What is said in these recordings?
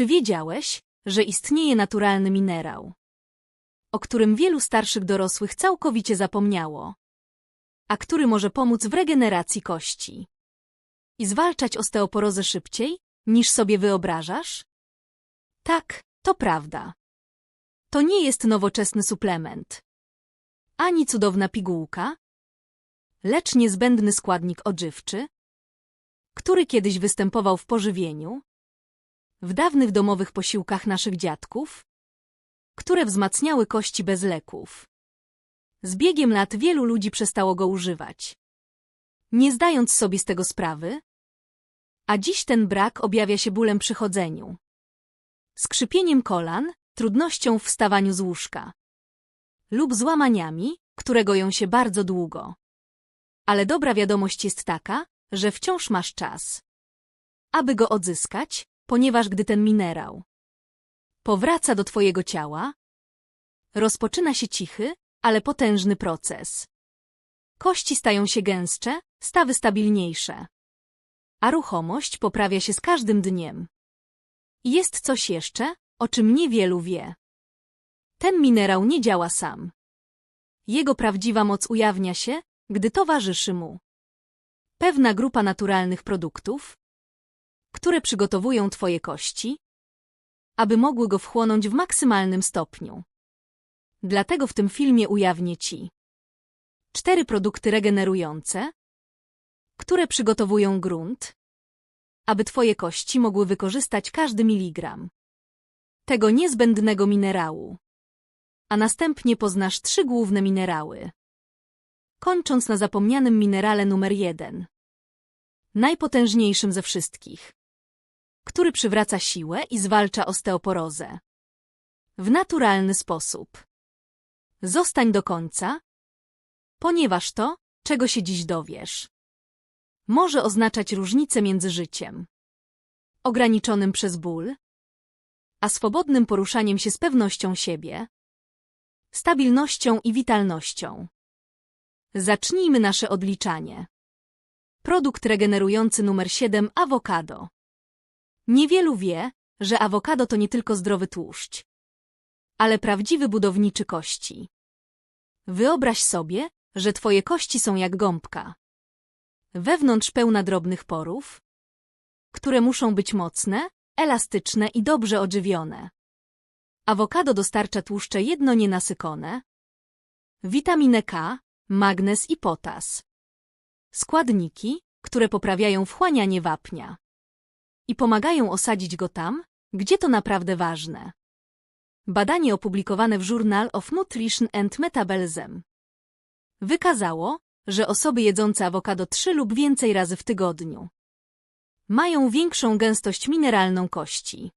Czy wiedziałeś, że istnieje naturalny minerał, o którym wielu starszych dorosłych całkowicie zapomniało, a który może pomóc w regeneracji kości i zwalczać osteoporozę szybciej, niż sobie wyobrażasz? Tak, to prawda. To nie jest nowoczesny suplement, ani cudowna pigułka, lecz niezbędny składnik odżywczy, który kiedyś występował w pożywieniu, w dawnych domowych posiłkach naszych dziadków, które wzmacniały kości bez leków. Z biegiem lat wielu ludzi przestało go używać. Nie zdając sobie z tego sprawy, a dziś ten brak objawia się bólem przy chodzeniu, skrzypieniem kolan, trudnością w wstawaniu z łóżka lub złamaniami, które goją się bardzo długo. Ale dobra wiadomość jest taka, że wciąż masz czas, aby go odzyskać, ponieważ gdy ten minerał powraca do twojego ciała, rozpoczyna się cichy, ale potężny proces. Kości stają się gęstsze, stawy stabilniejsze, a ruchomość poprawia się z każdym dniem. Jest coś jeszcze, o czym niewielu wie. Ten minerał nie działa sam. Jego prawdziwa moc ujawnia się, gdy towarzyszy mu pewna grupa naturalnych produktów, które przygotowują Twoje kości, aby mogły go wchłonąć w maksymalnym stopniu. Dlatego w tym filmie ujawnię Ci cztery produkty regenerujące, które przygotowują grunt, aby Twoje kości mogły wykorzystać każdy miligram tego niezbędnego minerału. A następnie poznasz trzy główne minerały. Kończąc na zapomnianym minerale numer jeden. Najpotężniejszym ze wszystkich który przywraca siłę i zwalcza osteoporozę. W naturalny sposób. Zostań do końca, ponieważ to, czego się dziś dowiesz, może oznaczać różnicę między życiem ograniczonym przez ból, a swobodnym poruszaniem się z pewnością siebie, stabilnością i witalnością. Zacznijmy nasze odliczanie. Produkt regenerujący numer 7 awokado. Niewielu wie, że awokado to nie tylko zdrowy tłuszcz, ale prawdziwy budowniczy kości. Wyobraź sobie, że twoje kości są jak gąbka. Wewnątrz pełna drobnych porów, które muszą być mocne, elastyczne i dobrze odżywione. Awokado dostarcza tłuszcze jedno nienasycone, witaminę K, magnez i potas. Składniki, które poprawiają wchłanianie wapnia i pomagają osadzić go tam, gdzie to naprawdę ważne. Badanie opublikowane w Journal of Nutrition and Metabolism wykazało, że osoby jedzące awokado trzy lub więcej razy w tygodniu mają większą gęstość mineralną kości.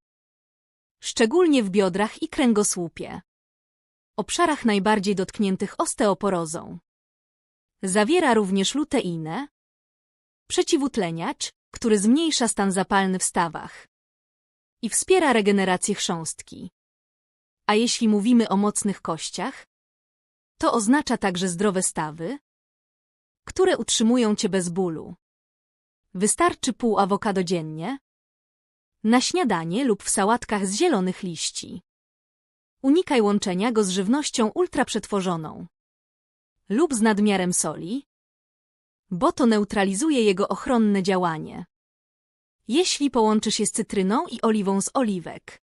Szczególnie w biodrach i kręgosłupie. Obszarach najbardziej dotkniętych osteoporozą. Zawiera również luteinę, przeciwutleniacz, który zmniejsza stan zapalny w stawach i wspiera regenerację chrząstki. A jeśli mówimy o mocnych kościach, to oznacza także zdrowe stawy, które utrzymują cię bez bólu. Wystarczy pół awokado dziennie, na śniadanie lub w sałatkach z zielonych liści. Unikaj łączenia go z żywnością ultraprzetworzoną lub z nadmiarem soli, bo to neutralizuje jego ochronne działanie. Jeśli połączysz je z cytryną i oliwą z oliwek,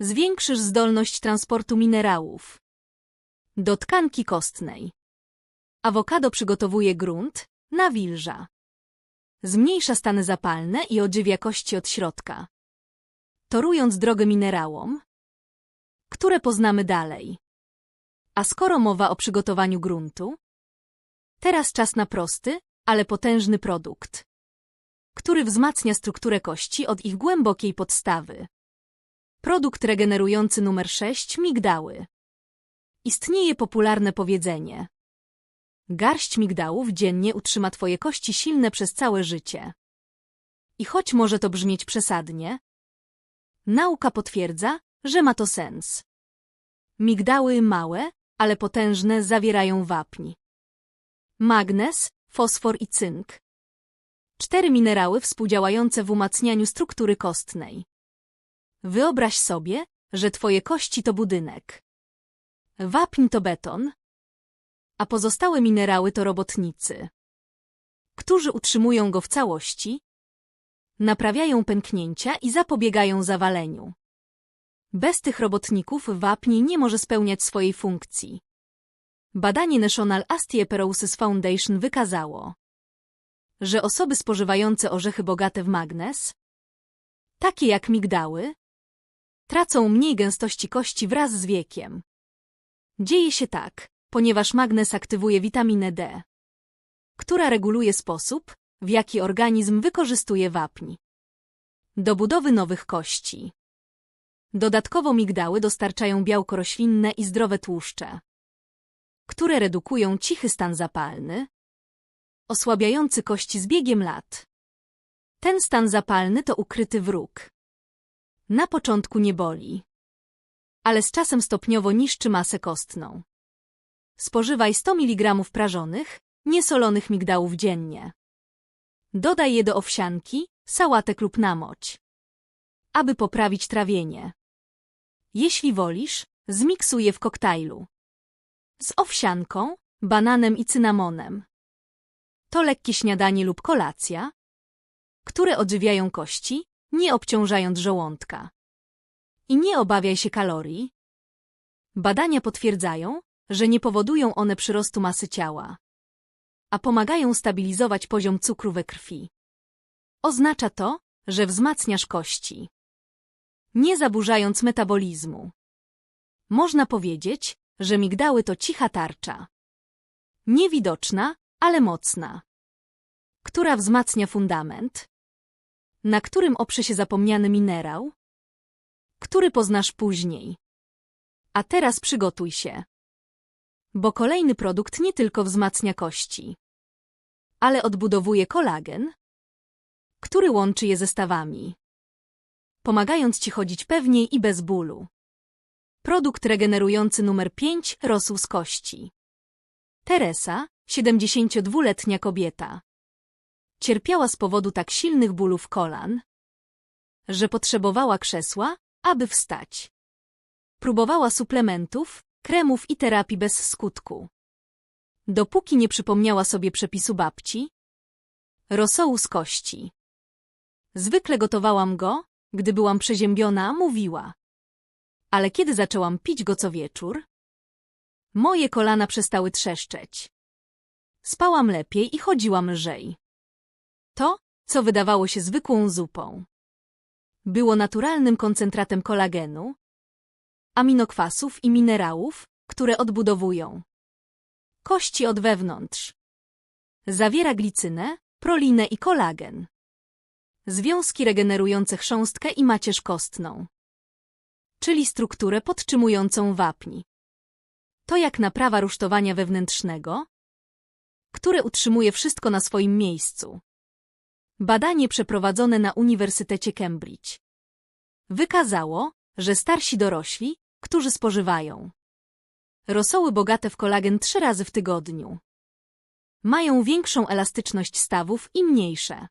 zwiększysz zdolność transportu minerałów do tkanki kostnej. Awokado przygotowuje grunt, nawilża. Zmniejsza stany zapalne i odżywia kości od środka, torując drogę minerałom, które poznamy dalej. A skoro mowa o przygotowaniu gruntu, Teraz czas na prosty, ale potężny produkt, który wzmacnia strukturę kości od ich głębokiej podstawy. Produkt regenerujący numer 6 migdały. Istnieje popularne powiedzenie. Garść migdałów dziennie utrzyma twoje kości silne przez całe życie. I choć może to brzmieć przesadnie, nauka potwierdza, że ma to sens. Migdały małe, ale potężne zawierają wapń magnez, fosfor i cynk. Cztery minerały współdziałające w umacnianiu struktury kostnej. Wyobraź sobie, że twoje kości to budynek. Wapń to beton, a pozostałe minerały to robotnicy, którzy utrzymują go w całości, naprawiają pęknięcia i zapobiegają zawaleniu. Bez tych robotników wapń nie może spełniać swojej funkcji. Badanie National Osteoporosis Foundation wykazało, że osoby spożywające orzechy bogate w magnez, takie jak migdały, tracą mniej gęstości kości wraz z wiekiem. Dzieje się tak, ponieważ magnez aktywuje witaminę D, która reguluje sposób, w jaki organizm wykorzystuje wapń. Do budowy nowych kości. Dodatkowo migdały dostarczają białko roślinne i zdrowe tłuszcze, które redukują cichy stan zapalny, osłabiający kości z biegiem lat. Ten stan zapalny to ukryty wróg. Na początku nie boli, ale z czasem stopniowo niszczy masę kostną. Spożywaj 100 mg prażonych, niesolonych migdałów dziennie. Dodaj je do owsianki, sałatek lub namoć, aby poprawić trawienie. Jeśli wolisz, zmiksuj je w koktajlu. Z owsianką, bananem i cynamonem. To lekkie śniadanie lub kolacja, które odżywiają kości, nie obciążając żołądka. I nie obawiaj się kalorii. Badania potwierdzają, że nie powodują one przyrostu masy ciała, a pomagają stabilizować poziom cukru we krwi. Oznacza to, że wzmacniasz kości, nie zaburzając metabolizmu. Można powiedzieć, że migdały to cicha tarcza. Niewidoczna, ale mocna. Która wzmacnia fundament, na którym oprze się zapomniany minerał, który poznasz później. A teraz przygotuj się. Bo kolejny produkt nie tylko wzmacnia kości, ale odbudowuje kolagen, który łączy je ze stawami, pomagając ci chodzić pewniej i bez bólu. Produkt regenerujący numer 5 rosół z kości. Teresa, 72-letnia kobieta. Cierpiała z powodu tak silnych bólów kolan, że potrzebowała krzesła, aby wstać. Próbowała suplementów, kremów i terapii bez skutku. Dopóki nie przypomniała sobie przepisu babci, rosołu z kości. Zwykle gotowałam go, gdy byłam przeziębiona, mówiła. Ale kiedy zaczęłam pić go co wieczór, moje kolana przestały trzeszczeć. Spałam lepiej i chodziłam lżej. To, co wydawało się zwykłą zupą, było naturalnym koncentratem kolagenu, aminokwasów i minerałów, które odbudowują kości od wewnątrz. Zawiera glicynę, prolinę i kolagen. Związki regenerujące chrząstkę i macierz kostną. Czyli strukturę podtrzymującą wapń. To jak naprawa rusztowania wewnętrznego, które utrzymuje wszystko na swoim miejscu. Badanie przeprowadzone na Uniwersytecie Cambridge wykazało, że starsi dorośli, którzy spożywają rosoły bogate w kolagen trzy razy w tygodniu, mają większą elastyczność stawów i mniejsze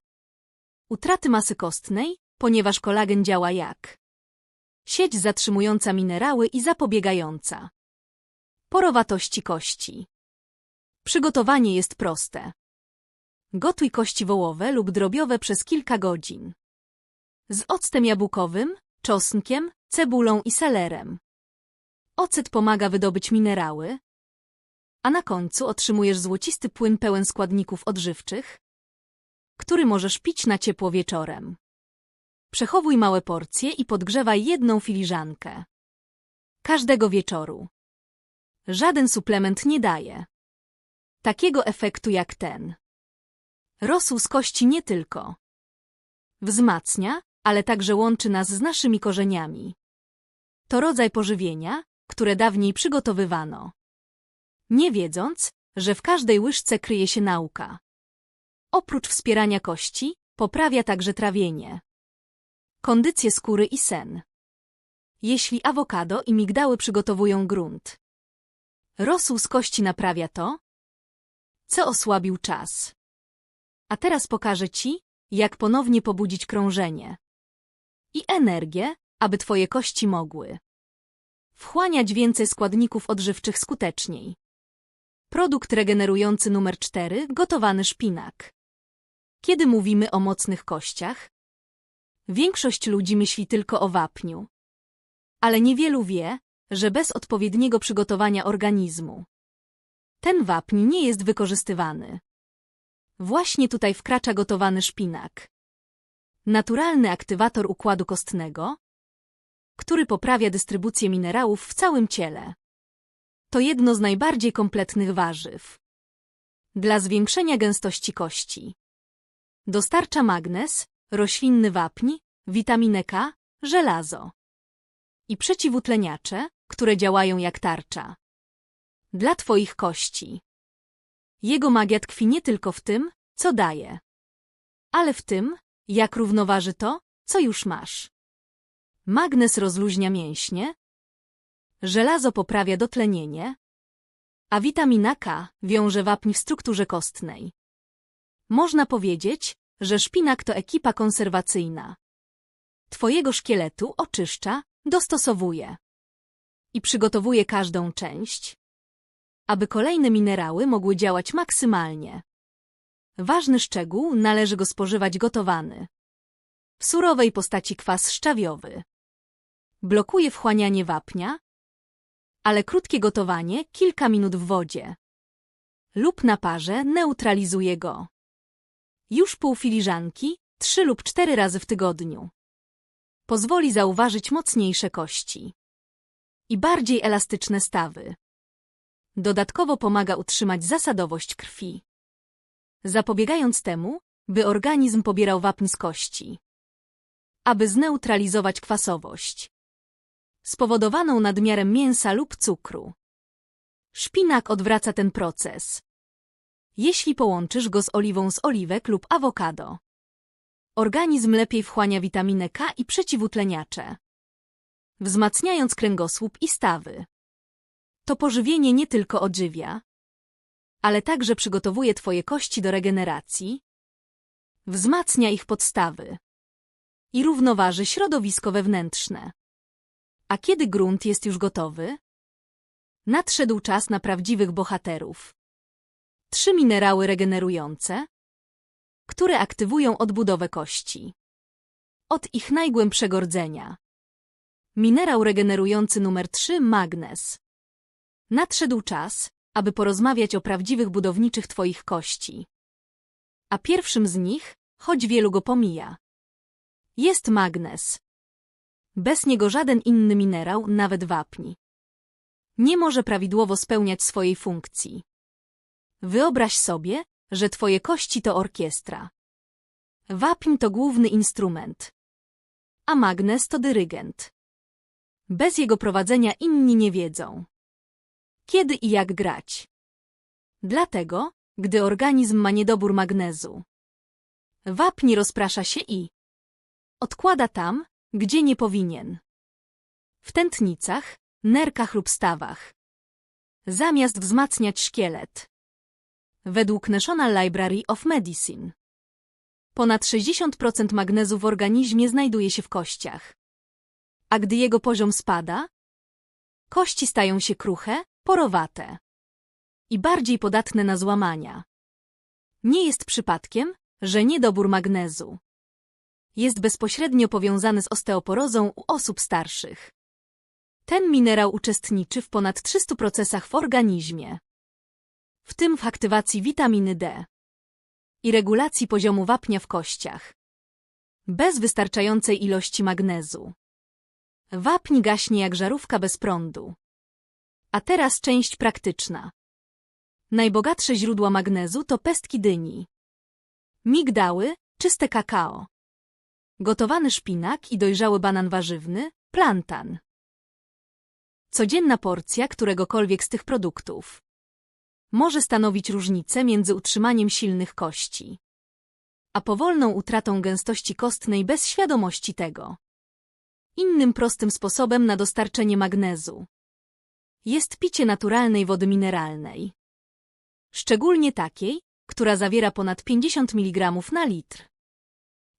utraty masy kostnej, ponieważ kolagen działa jak sieć zatrzymująca minerały i zapobiegająca porowatości kości. Przygotowanie jest proste. Gotuj kości wołowe lub drobiowe przez kilka godzin. Z octem jabłkowym, czosnkiem, cebulą i selerem. Ocet pomaga wydobyć minerały, a na końcu otrzymujesz złocisty płyn pełen składników odżywczych, który możesz pić na ciepło wieczorem. Przechowuj małe porcje i podgrzewaj jedną filiżankę. Każdego wieczoru. Żaden suplement nie daje takiego efektu jak ten. Rosół z kości nie tylko wzmacnia, ale także łączy nas z naszymi korzeniami. To rodzaj pożywienia, które dawniej przygotowywano. Nie wiedząc, że w każdej łyżce kryje się nauka. Oprócz wspierania kości, poprawia także trawienie, kondycję skóry i sen. Jeśli awokado i migdały przygotowują grunt, rosół z kości naprawia to, co osłabił czas. A teraz pokażę Ci, jak ponownie pobudzić krążenie i energię, aby twoje kości mogły wchłaniać więcej składników odżywczych skuteczniej. Produkt regenerujący numer 4 gotowany szpinak. Kiedy mówimy o mocnych kościach, większość ludzi myśli tylko o wapniu. Ale niewielu wie, że bez odpowiedniego przygotowania organizmu ten wapń nie jest wykorzystywany. Właśnie tutaj wkracza gotowany szpinak. Naturalny aktywator układu kostnego, który poprawia dystrybucję minerałów w całym ciele. To jedno z najbardziej kompletnych warzyw. Dla zwiększenia gęstości kości. Dostarcza magnez, roślinny wapń, witaminę K, żelazo i przeciwutleniacze, które działają jak tarcza. Dla twoich kości. Jego magia tkwi nie tylko w tym, co daje, ale w tym, jak równoważy to, co już masz. Magnez rozluźnia mięśnie, żelazo poprawia dotlenienie, a witamina K wiąże wapń w strukturze kostnej. Można powiedzieć, że szpinak to ekipa konserwacyjna. Twojego szkieletu oczyszcza, dostosowuje i przygotowuje każdą część, aby kolejne minerały mogły działać maksymalnie. Ważny szczegół należy go spożywać gotowany. W surowej postaci kwas szczawiowy. Blokuje wchłanianie wapnia, ale krótkie gotowanie, kilka minut w wodzie lub na parze neutralizuje go. Już pół filiżanki, trzy lub cztery razy w tygodniu. Pozwoli zauważyć mocniejsze kości i bardziej elastyczne stawy. Dodatkowo pomaga utrzymać zasadowość krwi, zapobiegając temu, by organizm pobierał wapń z kości, aby zneutralizować kwasowość spowodowaną nadmiarem mięsa lub cukru. Szpinak odwraca ten proces. Jeśli połączysz go z oliwą z oliwek lub awokado. Organizm lepiej wchłania witaminę K i przeciwutleniacze, wzmacniając kręgosłup i stawy. To pożywienie nie tylko odżywia, ale także przygotowuje Twoje kości do regeneracji, wzmacnia ich podstawy i równoważy środowisko wewnętrzne. A kiedy grunt jest już gotowy? Nadszedł czas na prawdziwych bohaterów. Trzy minerały regenerujące, które aktywują odbudowę kości. Od ich najgłębszego rdzenia. Minerał regenerujący numer 3 magnez. Nadszedł czas, aby porozmawiać o prawdziwych budowniczych Twoich kości. A pierwszym z nich, choć wielu go pomija, jest magnez. Bez niego żaden inny minerał, nawet wapń, nie może prawidłowo spełniać swojej funkcji. Wyobraź sobie, że twoje kości to orkiestra. Wapń to główny instrument, a magnez to dyrygent. Bez jego prowadzenia inni nie wiedzą, kiedy i jak grać. Dlatego, gdy organizm ma niedobór magnezu, wapń rozprasza się i odkłada tam, gdzie nie powinien. W tętnicach, nerkach lub stawach. Zamiast wzmacniać szkielet. Według National Library of Medicine. Ponad 60% magnezu w organizmie znajduje się w kościach. A gdy jego poziom spada, kości stają się kruche, porowate i bardziej podatne na złamania. Nie jest przypadkiem, że niedobór magnezu jest bezpośrednio powiązany z osteoporozą u osób starszych. Ten minerał uczestniczy w ponad 300 procesach w organizmie, w tym w aktywacji witaminy D i regulacji poziomu wapnia w kościach. Bez wystarczającej ilości magnezu. Wapń gaśnie jak żarówka bez prądu. A teraz część praktyczna. Najbogatsze źródła magnezu to pestki dyni, migdały, czyste kakao, gotowany szpinak i dojrzały banan warzywny, plantan. Codzienna porcja któregokolwiek z tych produktów może stanowić różnicę między utrzymaniem silnych kości a powolną utratą gęstości kostnej bez świadomości tego. Innym prostym sposobem na dostarczenie magnezu jest picie naturalnej wody mineralnej. Szczególnie takiej, która zawiera ponad 50 mg na litr.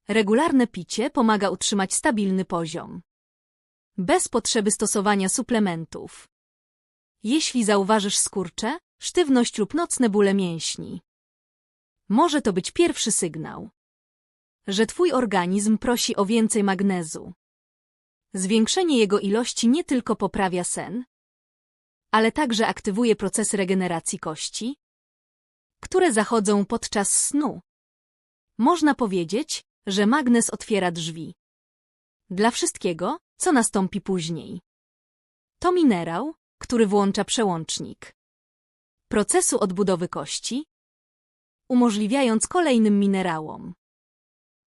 Regularne picie pomaga utrzymać stabilny poziom Bez potrzeby stosowania suplementów. Jeśli zauważysz skurcze, sztywność lub nocne bóle mięśni. Może to być pierwszy sygnał, że twój organizm prosi o więcej magnezu. Zwiększenie jego ilości nie tylko poprawia sen, ale także aktywuje procesy regeneracji kości, które zachodzą podczas snu. Można powiedzieć, że magnez otwiera drzwi dla wszystkiego, co nastąpi później. To minerał, który włącza przełącznik procesu odbudowy kości, umożliwiając kolejnym minerałom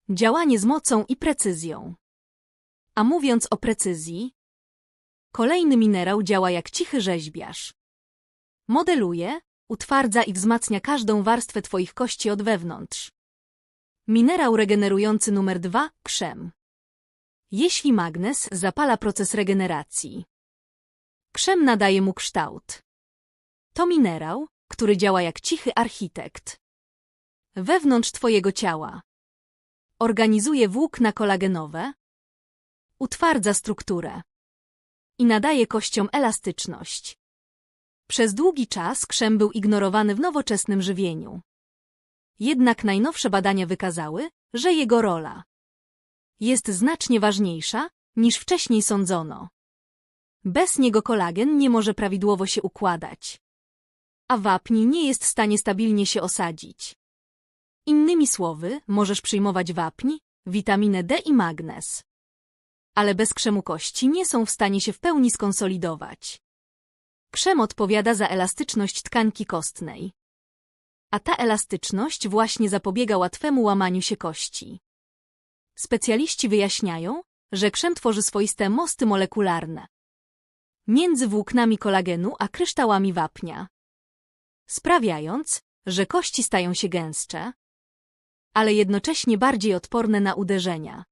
działanie z mocą i precyzją. A mówiąc o precyzji, kolejny minerał działa jak cichy rzeźbiarz. Modeluje, utwardza i wzmacnia każdą warstwę Twoich kości od wewnątrz. Minerał regenerujący numer dwa – krzem. Jeśli magnez zapala proces regeneracji, krzem nadaje mu kształt. To minerał, który działa jak cichy architekt. Wewnątrz Twojego ciała. Organizuje włókna kolagenowe, utwardza strukturę i nadaje kościom elastyczność. Przez długi czas krzem był ignorowany w nowoczesnym żywieniu. Jednak najnowsze badania wykazały, że jego rola jest znacznie ważniejsza, niż wcześniej sądzono. Bez niego kolagen nie może prawidłowo się układać, a wapń nie jest w stanie stabilnie się osadzić. Innymi słowy, możesz przyjmować wapń, witaminę D i magnez. Ale bez krzemu kości nie są w stanie się w pełni skonsolidować. Krzem odpowiada za elastyczność tkanki kostnej. A ta elastyczność właśnie zapobiega łatwemu łamaniu się kości. Specjaliści wyjaśniają, że krzem tworzy swoiste mosty molekularne między włóknami kolagenu a kryształami wapnia, sprawiając, że kości stają się gęstsze, ale jednocześnie bardziej odporne na uderzenia.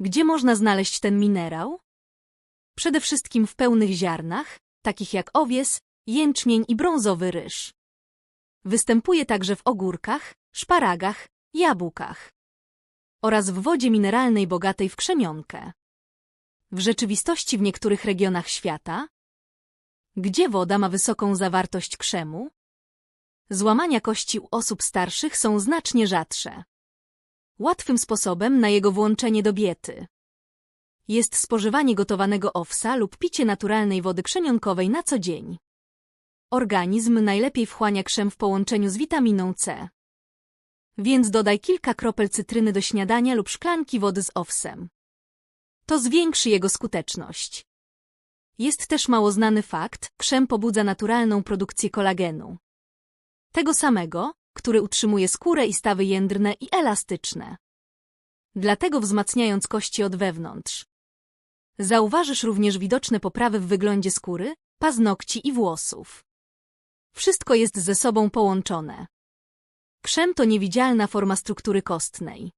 Gdzie można znaleźć ten minerał? Przede wszystkim w pełnych ziarnach, takich jak owies, jęczmień i brązowy ryż. Występuje także w ogórkach, szparagach, jabłkach oraz w wodzie mineralnej bogatej w krzemionkę. W rzeczywistości w niektórych regionach świata, gdzie woda ma wysoką zawartość krzemu, złamania kości u osób starszych są znacznie rzadsze. Łatwym sposobem na jego włączenie do diety jest spożywanie gotowanego owsa lub picie naturalnej wody krzemionkowej na co dzień. Organizm najlepiej wchłania krzem w połączeniu z witaminą C. Więc dodaj kilka kropel cytryny do śniadania lub szklanki wody z owsem. To zwiększy jego skuteczność. Jest też mało znany fakt, krzem pobudza naturalną produkcję kolagenu. Tego samego, który utrzymuje skórę i stawy jędrne i elastyczne. Dlatego wzmacniając kości od wewnątrz. Zauważysz również widoczne poprawy w wyglądzie skóry, paznokci i włosów. Wszystko jest ze sobą połączone. Krzem to niewidzialna forma struktury kostnej.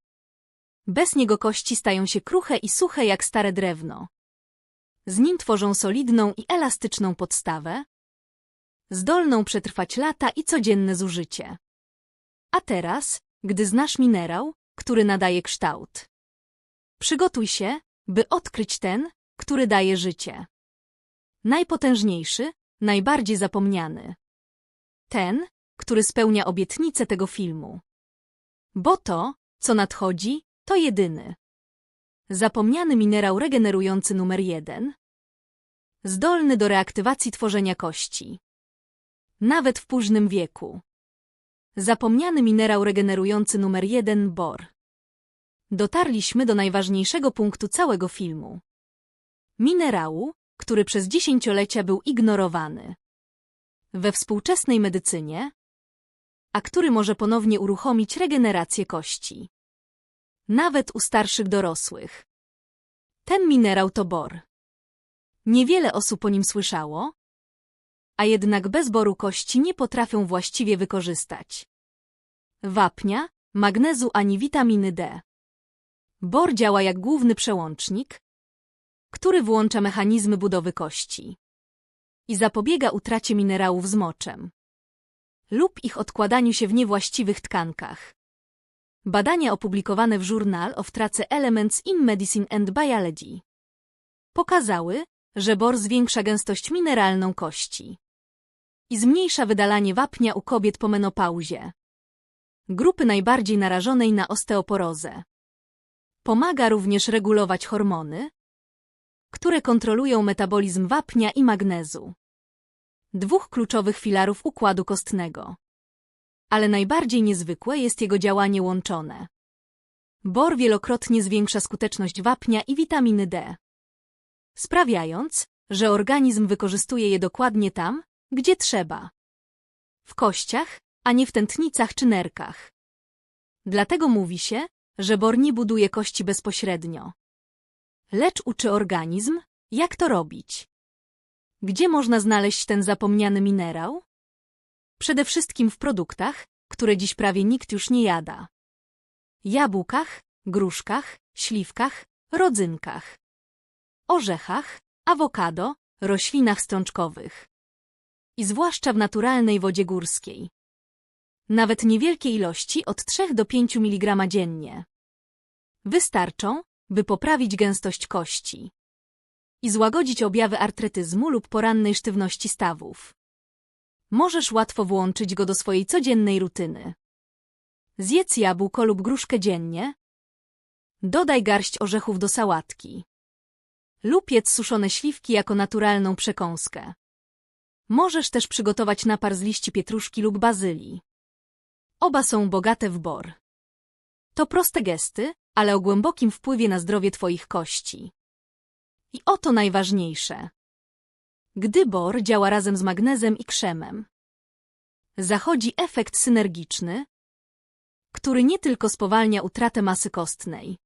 Bez niego kości stają się kruche i suche jak stare drewno. Z nim tworzą solidną i elastyczną podstawę, zdolną przetrwać lata i codzienne zużycie. A teraz, gdy znasz minerał, który nadaje kształt. Przygotuj się, by odkryć ten, który daje życie. Najpotężniejszy, najbardziej zapomniany. Ten, który spełnia obietnicę tego filmu. Bo to, co nadchodzi, to jedyny. Zapomniany minerał regenerujący numer jeden. Zdolny do reaktywacji tworzenia kości. Nawet w późnym wieku. Zapomniany minerał regenerujący numer jeden bor. Dotarliśmy do najważniejszego punktu całego filmu. Minerału, który przez dziesięciolecia był ignorowany. We współczesnej medycynie, a który może ponownie uruchomić regenerację kości. Nawet u starszych dorosłych. Ten minerał to bor. Niewiele osób o nim słyszało, a jednak bez boru kości nie potrafią właściwie wykorzystać wapnia, magnezu ani witaminy D. Bor działa jak główny przełącznik, który włącza mechanizmy budowy kości i zapobiega utracie minerałów z moczem lub ich odkładaniu się w niewłaściwych tkankach. Badania opublikowane w Journal of Trace Elements in Medicine and Biology pokazały, że bor zwiększa gęstość mineralną kości i zmniejsza wydalanie wapnia u kobiet po menopauzie. Grupy najbardziej narażonej na osteoporozę. Pomaga również regulować hormony, które kontrolują metabolizm wapnia i magnezu. Dwóch kluczowych filarów układu kostnego. Ale najbardziej niezwykłe jest jego działanie łączone. Bor wielokrotnie zwiększa skuteczność wapnia i witaminy D, sprawiając, że organizm wykorzystuje je dokładnie tam, gdzie trzeba. W kościach, a nie w tętnicach czy nerkach. Dlatego mówi się, że bor nie buduje kości bezpośrednio. Lecz uczy organizm, jak to robić. Gdzie można znaleźć ten zapomniany minerał? Przede wszystkim w produktach, które dziś prawie nikt już nie jada. Jabłkach, gruszkach, śliwkach, rodzynkach. Orzechach, awokado, roślinach strączkowych. I zwłaszcza w naturalnej wodzie górskiej. Nawet niewielkie ilości od 3 do 5 mg dziennie. Wystarczą, by poprawić gęstość kości i złagodzić objawy artretyzmu lub porannej sztywności stawów. Możesz łatwo włączyć go do swojej codziennej rutyny. Zjedz jabłko lub gruszkę dziennie. Dodaj garść orzechów do sałatki. Lub jedz suszone śliwki jako naturalną przekąskę. Możesz też przygotować napar z liści pietruszki lub bazylii. Oba są bogate w bor. To proste gesty, ale o głębokim wpływie na zdrowie Twoich kości. I oto najważniejsze. Gdy bor działa razem z magnezem i krzemem, zachodzi efekt synergiczny, który nie tylko spowalnia utratę masy kostnej,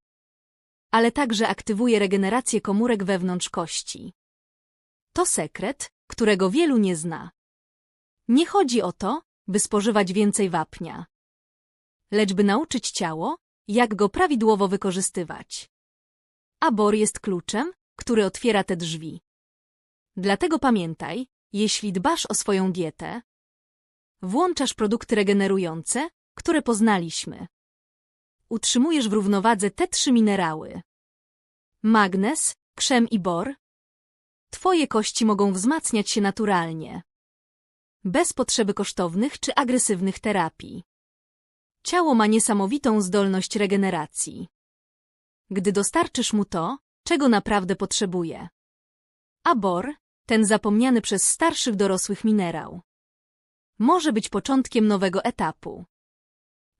ale także aktywuje regenerację komórek wewnątrz kości. To sekret, którego wielu nie zna. Nie chodzi o to, by spożywać więcej wapnia, lecz by nauczyć ciało, jak go prawidłowo wykorzystywać. A bor jest kluczem, który otwiera te drzwi. Dlatego pamiętaj, jeśli dbasz o swoją dietę, włączasz produkty regenerujące, które poznaliśmy. Utrzymujesz w równowadze te trzy minerały. Magnez, krzem i bor. Twoje kości mogą wzmacniać się naturalnie. Bez potrzeby kosztownych czy agresywnych terapii. Ciało ma niesamowitą zdolność regeneracji. Gdy dostarczysz mu to, czego naprawdę potrzebuje. A bor, ten zapomniany przez starszych dorosłych minerał, może być początkiem nowego etapu.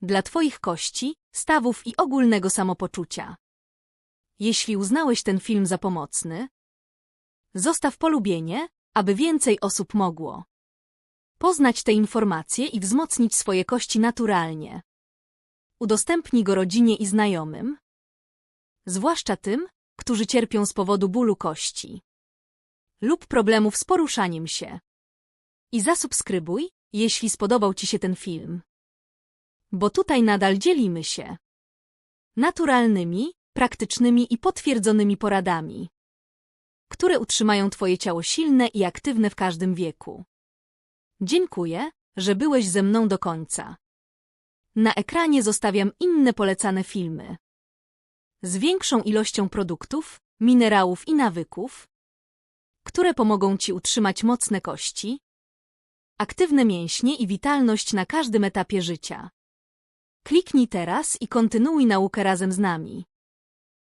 Dla Twoich kości, stawów i ogólnego samopoczucia. Jeśli uznałeś ten film za pomocny, zostaw polubienie, aby więcej osób mogło poznać te informacje i wzmocnić swoje kości naturalnie. Udostępnij go rodzinie i znajomym, zwłaszcza tym, którzy cierpią z powodu bólu kości lub problemów z poruszaniem się. I zasubskrybuj, jeśli spodobał Ci się ten film. Bo tutaj nadal dzielimy się naturalnymi, praktycznymi i potwierdzonymi poradami, które utrzymają Twoje ciało silne i aktywne w każdym wieku. Dziękuję, że byłeś ze mną do końca. Na ekranie zostawiam inne polecane filmy. Z większą ilością produktów, minerałów i nawyków, które pomogą Ci utrzymać mocne kości, aktywne mięśnie i witalność na każdym etapie życia. Kliknij teraz i kontynuuj naukę razem z nami.